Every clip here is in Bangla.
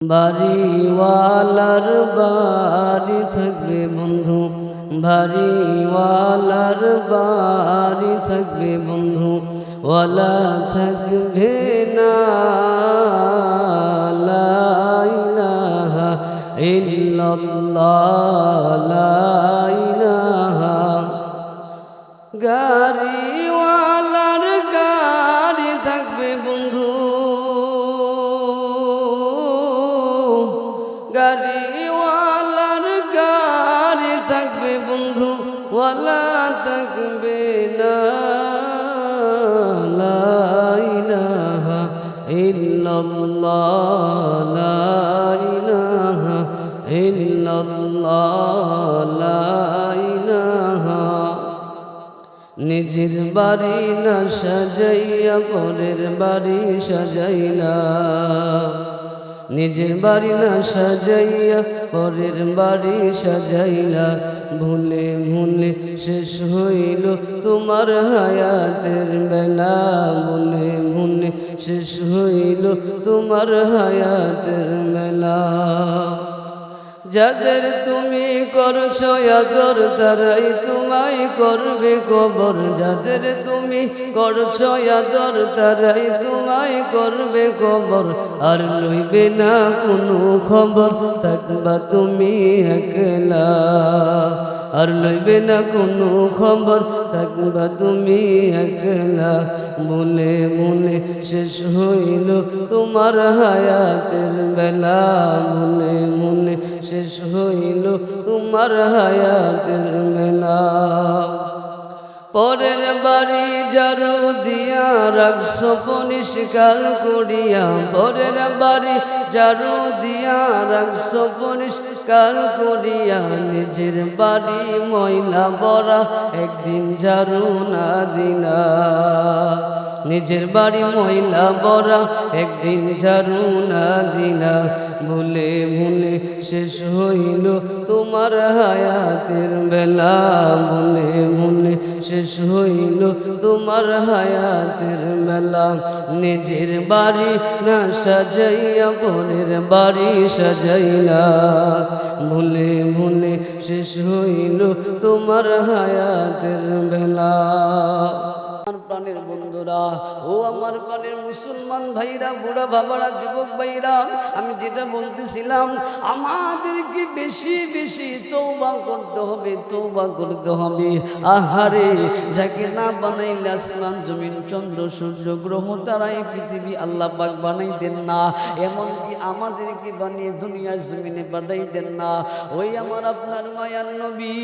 বাড়িওয়ালার বাড়ি থাকবে বন্ধু বাড়িওয়ালার বাড়ি থাকবে বন্ধু ওয়ালা থাকবে না ইল্লাল্লাহ লা না নিজের বাড়ি না সাজাইয়া, পরের বাড়ি সাজাইলা। নিজের বাড়ি না সাজাইয়া, পরের বাড়ি সাজাইলা। ভুলে ভুলে শেষ হইল তোমার হায়াতের বেলা। ভুলে ভুলে শেষ হইল তোমার হায়াতের বেলা। যাদের তুমি করছ আদর, তারাই তোমায় করবে কবর। যাদের তুমি করছ আদর, তারাই তোমায় করবে কবর। আর লইবে না কোনো খবর, থাকবা তুমি একলা। আর লইবে না কোনো খবর, থাকবা তুমি একলা। মনে মনে শেষ হইল তোমার হায়াতের বেলা। মনে মনে শেষ হইল তোমার হায়াতের বেলা। পরের বাড়ি জারু দিয়া রাখস পরিষ্কার করিয়া, পরের বাড়ি জারু দিয়া রাখস পরিষ্কার করিয়া, নিজের বাড়ি ময়লা বড়া একদিন জারু না দিলা নিজের বাড়ি মহিলা বড়া, একদিন ঝাড়ু না দিলা, ভুলে ভুলে শেষ হইল তোমার হায়াতের বেলা, ভুলে ভুলে শেষ হইল তোমার হায়াতের বেলা। নিজের বাড়ি না সাজাইয়া বোনের বাড়ি সাজাইলা, ভুলে ভুলে শেষ হইল তোমার হায়াতের বেলা। প্রাণের বন্ধুরা, ও আমার প্রাণের মুসলমান ভাইরা, বুড়া বাবারা, যুবক ভাইরা, আমি যেটা বলতেছিলাম, আমাদেরকে বেশি বেশি তৌবা করতে হবে তৌবা করতে হবে। আহারে, যাকে না বানাইলে আসমান, জমিন, চন্দ্র, সূর্য, গ্রহ, তারা এই পৃথিবী আল্লাহ পাক বানাইতেন না। এমনকি আমাদেরকে বানিয়ে দুনিয়ার জমিনে পাঠাইতেন না। ওই আমার আপনার মায়ার নবী,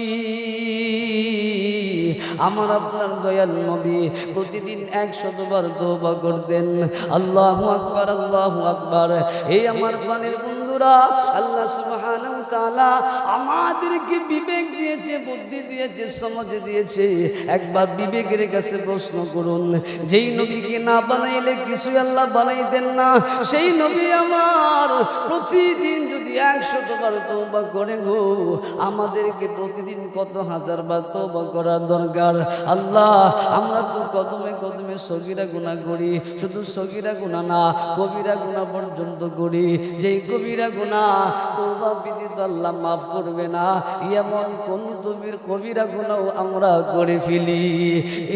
আমার আপনার দয়াল নবী প্রতিদিন এক শতবার তৌবা করতেন। আল্লাহু আকবার আল্লাহু আকবার। এই আমার প্রাণের বন্ধুরা, আল্লাহ সুবহানাহু তাআলা আমাদেরকে বিবেক দিয়েছে, বুদ্ধি দিয়েছে, সমাজ দিয়েছে। একবার বিবেকের কাছে প্রশ্ন করুন, যেই নবীকে না বানাইলে কিছু আল্লাহ বানাইতেন না। সেই নবী আমার প্রতিদিন যদি একশতবার তৌবা করে গো। আমাদেরকে প্রতিদিন কত হাজার বার তৌবা করার দরকার। আল্লাহ, আমরা তো কদমে কদমে সগিরা গুণা করি, শুধু সগিরা গুণা না, কবিরা গুণা পর্যন্ত করি। যেই কবিরা গুণা তৌবা বিদিত আল্লাহ মাফ করবে না। এমন কোন তবির কবিরা গুণাও আমরা করে ফেলি।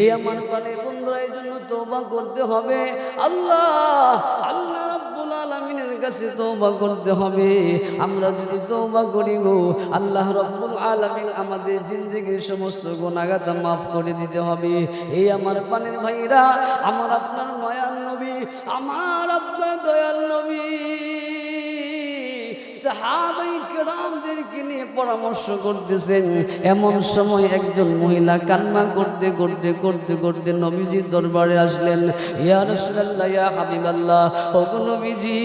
এই আমার পানির বন্ধুরা এই জন্য তৌবা করতে হবে। আল্লাহ আল্লাহ আলামিনের কাছে তৌবা করতে হবে। আমরা যদি তৌবা করি গো, আল্লাহ রব্বুল আলামিন আমাদের জিন্দগির সমস্ত গোনাগাতা মাফ করে দিতে হবে। এই আমার পানের ভাইরা, আমার আপনার মায়ার নবী, আমার আপনার দয়াল নবী। সাহাবাই কেরামদেরকে পরামর্শ করতেছেন, এমন সময় একজন মহিলা কান্না করতে করতে করতে করতে নবীজির দরবারে আসলেন। ইয়া রাসূলুল্লাহ, ইয়া হাবিবাল্লাহ, ও নবীজি,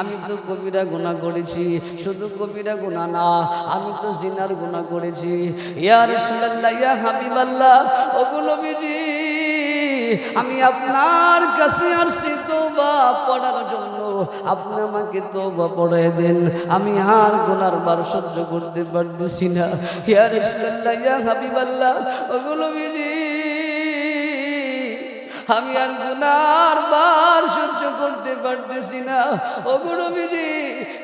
আমি তো কবিরা গুণা করেছি, শুধু কবিরা গুণা না, আমি তো জিনার গুণা করেছি। ইয়া রাসূলুল্লাহ, ইয়া হাবিবাল্লাহ, ও গো নবীজি, আমি আপনার কাছে আসছি তোবা পড়ার জন্য। আপনি আমাকে তোবা পড়াই দেন। আমি আর গোনার বার সহ্য করতে পারতেছি না। ইয়া ওগুলো বিজি আমি আর গুনার বার সহ্য করতে পারতেছি না। ও নবীজি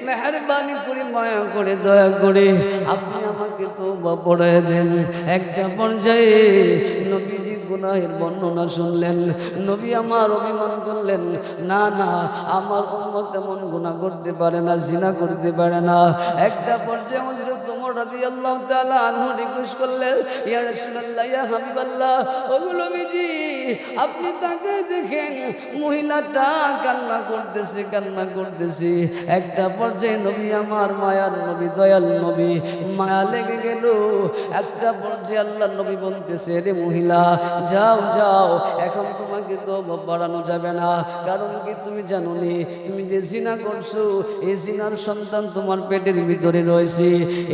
মেহরবানি করে মায়া করে, দয়া করে আপনি আমাকে তো পড়ায় দেন। একটা পর্যায়ে নবীজি গুনাহের বর্ণনা শুনলেন। নবী আমার অভিমান করলেন, না না, আমার উম্মত এমন গুণা করতে পারে না, জিনা করতে পারে না। একটা পর্যায়ে ওমর রাদিয়াল্লাহু তাআলা আনহু রিকোয়েস্ট করলেন, ইয়া রাসূলুল্লাহ, ইয়া হাবিবাল্লাহ, ও নবীজি আপনি তাকে দেখেন, মহিলাটা কান্না করতেছে কান্না করতেছে। একটা পর্যায়ে নবী আমার মায়ার নবী, দয়াল নবী, মায়া লেগে গেল। একটা পর্যায়ে আল্লাহ নবী বলতেছে, রে মহিলা, যাও যাও, এখন তোমাকে তো বাড়ানো যাবে না। কারণ কি তুমি জানো নি তুমি যে জিনা করছ, এই জিনার সন্তান তোমার পেটের ভিতরে রয়েছে।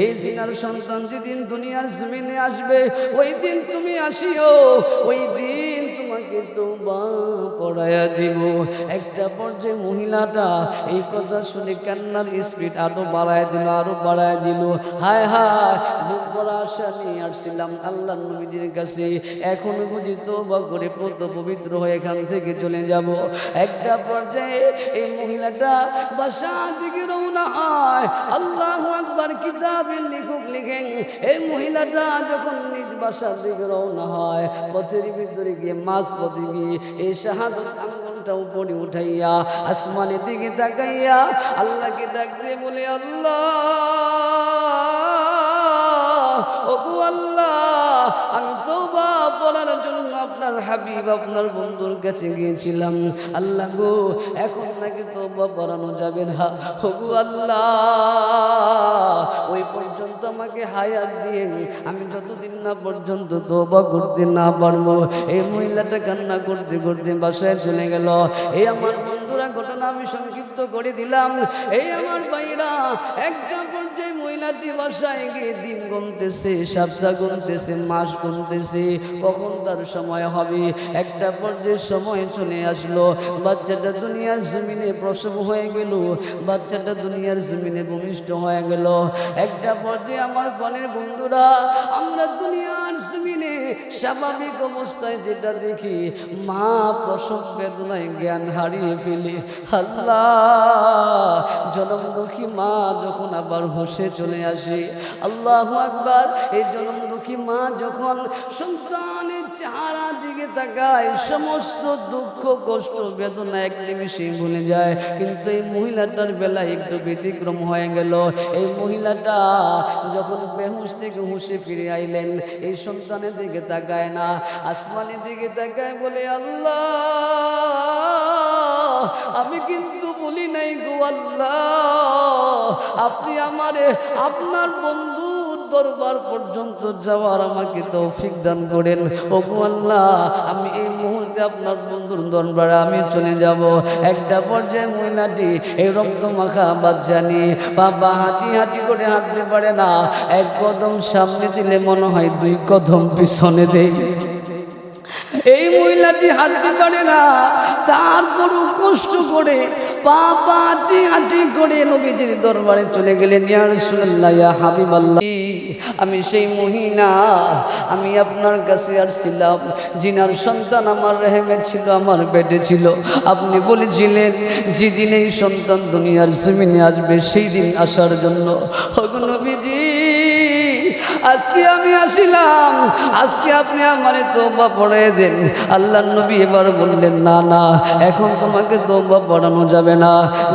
এই জিনার সন্তান যেদিন দুনিয়ার জমিনে আসবে, ওই দিন তুমি আসিও, ওই দিন তোমাকে দিব। একটা পর্যায়ে মহিলাটা এই কথা শুনে কান্নার স্পিড আরও দিল আরও দিল। হায় হায় আশা নিয়ে আসছিলাম আল্লাহ নবীজির কাছে। এখন বুঝি তো বা করে পত পবিত্র হয়ে এখান থেকে চলে যাব। একটা পর্যায়ে এই মহিলাটা বাসার দিকে রওনা হয়। আল্লাহ আকবার কিতাবের লেখক লিখেন, এই মহিলাটা যখন নিজ বাসার দিকে রওনা হয়, পথের ভিতরে গিয়ে মাছ পথে গিয়ে এই শাহাদত আঙ্গুলটা উপরে উঠাইয়া আসমানের দিকে তাকাইয়া আল্লাহকে ডাক দিয়ে বলে, আল্লাহ, ওগো আল্লাহ, আমি তওবা পড়ার জন্য আপনার হাবিব, আপনার বন্ধুর কাছে গিয়েছিলাম। আল্লাহ গো, এখন নাকি তো পড়ানো যাবে না। হগু আল্লাহ, ওই পর্যন্ত আমাকে হায়াত দিয়ে আমি যতদিন না পর্যন্ত তওবা করতে না পারব, এই মহিলাটা কান্না করতে করতে বাসায় চলে গেল। এই আমার ঘটনা আমি সংক্ষিপ্ত করে দিলাম। এই আমার ভাইরা, একটা পর্যায়ে মহিলাটি বাসায় গিয়ে দিন গুনতেছে, সপ্তাহ গুনতেছে, মাস গুনতেছে, কখন তার সময় হবে? একটা পর্যায়ে সময় চলে আসলো, বাচ্চাটা দুনিয়ার জমিনে প্রসব হয়ে গেল, বাচ্চাটা দুনিয়ার জমিনে ভূমিষ্ঠ হয়ে গেল। একটা পর্যায়ে আমার বনের বন্ধুরা, আমরা দুনিয়ার জমিনে স্বাভাবিক অবস্থায় যেটা দেখি, মা প্রসব বেদনায় জ্ঞান হারিয়ে ফেলে। আল্লাহ, জনমদুখী মা যখন আবার হোসে চলে আসে। আল্লাহ আকবার, এই জনমদুখী মা যখন সন্তানের চেহারা দিকে তাকায়, সমস্ত দুঃখ, কষ্ট, বেদনা এক নিমিষে ভুলে যায়। কিন্তু এই মহিলাটার বেলা একটু ব্যতিক্রম হয়ে গেল। এই মহিলাটা যখন বেহুশ থেকে হুঁশে ফিরে আইলেন, এই সন্তানের দিকে তাকায় না, আসমানের দিকে তাকায় বলে, আল্লাহ, আমি কিন্তু বলি নাই গো, আল্লাহ, আপনি আমারে, আপনার বন্ধুর দরবার পর্যন্ত যাওয়ার আমাকে তৌফিক দান করেন। ও আল্লাহ, আমি এই মুহূর্তে আপনার বন্ধুর দরবারে আমি চলে যাব। একটা পর্যায়ে মহিলাটি এই রক্ত মাখা বাচ্চা নিয়ে বাবা হাঁটি হাঁটি করে হাঁটতে পারে না। এক কদম সামনে দিলে মনে হয় দুই কদম পিছনে দেয় এই মহিলাটি হাঁটতে পারে না। তারপরও কষ্ট করে বাবা হাঁটি হাঁটি করে নবীজির দরবারে চলে গেলেন। ইয়া রাসূলুল্লাহ, ইয়া আমি সেই মহিলা, আমি আপনার কাছে আর আসছিলাম। জিনার সন্তান আমার রেহেমে ছিল, আমার বেডে ছিল। আপনি বলেছিলেন, যেদিন এই সন্তান দুনিয়ার জমিনে আসবে, সেই দিন আসার জন্য। নবীজি, আজকে আমি আসিলাম। আজকে আপনি আমার তোবা পড়াই দেন। আল্লাহ নবী এবার বললেন, না না, এখন তোমাকে তোবা পড়ানো যাবে না।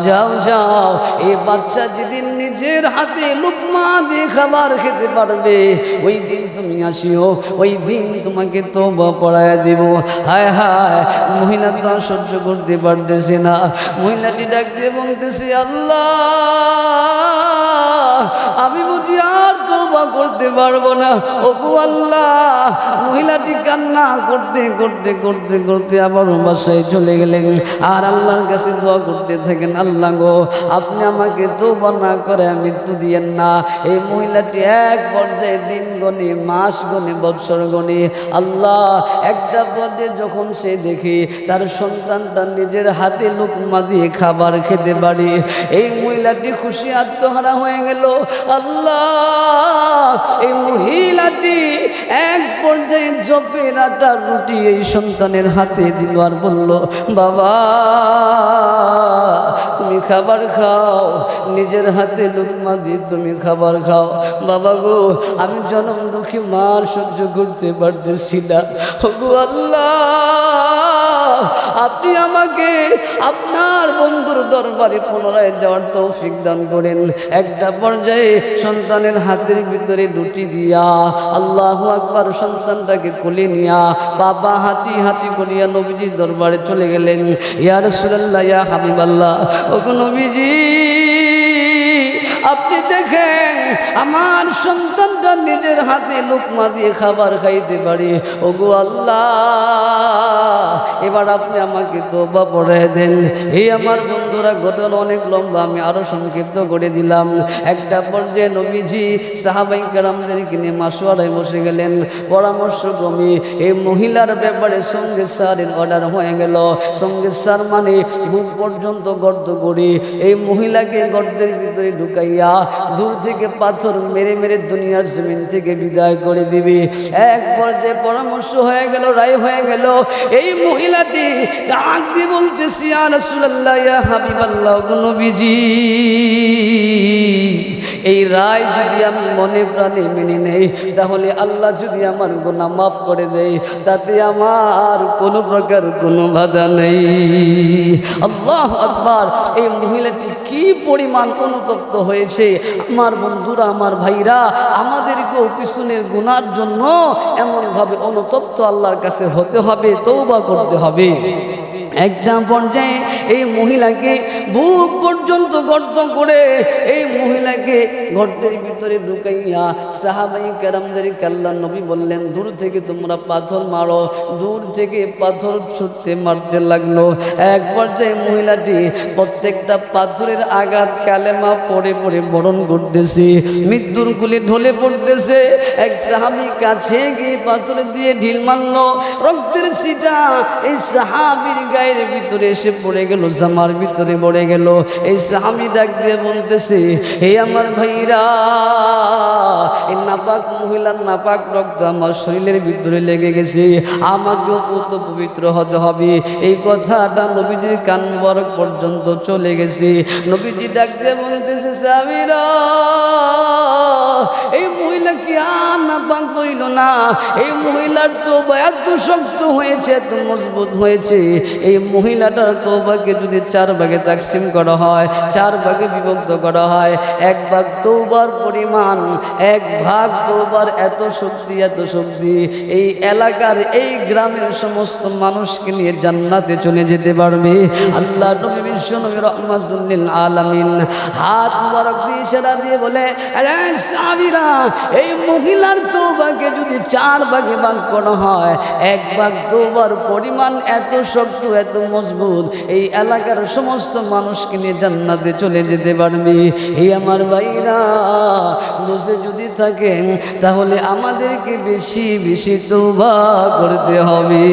যাও যাও, এই বাচ্চা যেদিন নিজের হাতে লুকমা দিয়ে খাবার খেতে পারবে। ওই দিন তুমি আসিও, ওই দিন তোমাকে তোবা পড়ায় দিব। হায় হায়, মহিলা তো সহ্য করতে পারতেছে না। মহিলাটি ডাক দিয়ে বলতেছে, আল্লাহ, আমি বুঝি আর তোবা করতে পারব না। ওকু আল্লাহ, মহিলাটি কান্না করতে করতে করতে করতে আবার বাসায় চলে গেলেন। আর আল্লাহর কাছে দোয়া করতে থাকেন, আল্লাহ গো, আপনি আমাকে তোবা না করে মৃত্যু দিয়েন না। এই মহিলাটি এক পর্যায়ে দিন গণে, মাস গণে, বৎসর গণে, আল্লাহ একটা পর্যায়ে যখন সে দেখে তার সন্তানটা নিজের হাতে লুকমা দিয়ে খাবার খেতে পারে, এই মহিলাটি খুশি, আত্মহারা হয়ে গেল। আল্লাহ, এই মহিলাটি এক পর্যায়ে জপের আটা রুটি এই সন্তানের হাতে দিল আর বলল, বাবা, তুমি খাবার খাও, নিজের হাতে লুকমা দিয়ে তুমি খাবার খাও। বাবা গো, আমি জনম দুঃখী, মার সহ্য করতে পারতেছি না। গো আল্লাহ, আপনি আমাকে আপনার বন্ধুর দরবারে পুনরায় যাওয়ার তৌফিক দান করেন। একটা পর্যায়ে সন্তানের হাতের ভিতরে দুটি দিয়া, আল্লাহ আকবার সন্তানটাকে কোলে নিয়া, বাবা হাঁটি হাঁটি করিয়া নবীজির দরবারে চলে গেলেন। ইয়ার সুরাল্লাহ ইয়া হাবিবাল্লাহ ও নবীজি। আপনি দেখেন আমার সন্তানটা নিজের হাতে লুকমা দিয়ে খাবার খাইতে পারি। ওগো আল্লাহ, এবার আপনি আমাকে তোবা পড়ে দেন। এই আমার বন্ধুরা, ঘটনা অনেক লম্বা, আমি আরও সংক্ষিপ্ত করে দিলাম। একটা পর্যায়ে নবীজি সাহাবাই কারামদেরকে নিয়ে মাসোয়ারায় বসে গেলেন। পরামর্শ ক্রমে এই মহিলার ব্যাপারে সঙ্গে স্যারের অর্ডার হয়ে গেল। সঙ্গে স্যার মানে বুক পর্যন্ত গর্ত করে। এই মহিলাকে গর্তের ভিতরে ঢুকাইয়া দূর থেকে পাথর মেরে মেরে দুনিয়ার জমিন থেকে বিদায় করে দিবি। এক পর্যায়ে পরামর্শ হয়ে গেল, রায় হয়ে গেল, এই মহিলাটি ডাক দিয়ে বলতেছি আর রাসূলুল্লাহ, ইয়া হাবিবাল্লাহ গো নবীজি। এই রায় যদি আমি মনে প্রাণে মেনে নেই, তাহলে আল্লাহ যদি আমার গোনা মাফ করে দেয়, তাতে আমার কোনো প্রকার কোনো বাধা নেই। আল্লাহ আকবার, এই মহিলাটি কি পরিমাণ অনুতপ্ত হয়েছে? আমার বন্ধুরা, আমার ভাইরা, আমাদেরকেও পিছনের গুনার জন্য এমনভাবে অনুতপ্ত আল্লাহর কাছে হতে হবে তৌবা করতে হবে। একটা পর্যায়ে এই মহিলাকে বুক পর্যন্ত গর্ত করে এই মহিলাকে গর্তের ভিতরে ঢুকাইয়া সাহাবাই কেরামদের কাল্লা নবী বললেন, দূর থেকে তোমরা পাথর মারো। দূর থেকে পাথর ছুটতে মারতে লাগল। এক পর্যায়ে মহিলাটি প্রত্যেকটা পাথরের আঘাত কালেমা পড়ে পড়ে বরণ করতেছে। মৃত্যুর কুলে ঢলে পড়তেছে। এক সাহাবি কাছে গিয়ে পাথরে দিয়ে ঢিল মারলো। রক্তের সিটা এই সাহাবির গায়ের ভিতরে এসে পড়ে গেল, জামার ভিতরে পড়ে গেল। এই ডাক দিয়ে বলতেছে এই আমার ভাইরা, এই নাপাক মহিলার নাপাক রক্ত আমার শরীরের ভিতরে লেগে গেছে। আমাকেও কত পবিত্র হতে হবে। এই কথাটা নবীজির কান বরক পর্যন্ত চলে গেছে। নবীজি ডাক দিয়ে বলতেছে আর কইল না। এই মহিলার তো এত শক্ত হয়েছে এত মজবুত হয়েছে। এই মহিলাটার তৌবাকে যদি চার ভাগে তাকসিম করা হয়, চার ভাগে বিভক্ত করা হয়, এক ভাগ তৌবার পরিমাণ, এক ভাগ তৌবার এত শক্তি এত শক্তি, এই এলাকার এই গ্রামের সমস্ত মানুষকে নিয়ে জান্নাতে চলে যেতে পারবে। আল্লাহ নবী বিশ্ব নবী রহমাতুল্লিল আলামিন হাত মুবারক দিয়ে সেরা দিয়ে বলে এই মহিলার তৌবাকে যদি চার ভাগে ভাগ করা হয়, এক ভাগ দুবার পরিমাণ এত শক্ত, এত মজবুত, এই এলাকার সমস্ত মানুষকে নিয়ে জান্নাতে চলে যেতে পারবি। এই আমার ভাইরা, বসে যদি থাকেন, তাহলে আমাদেরকে বেশি বেশি তোবা করতে হবে।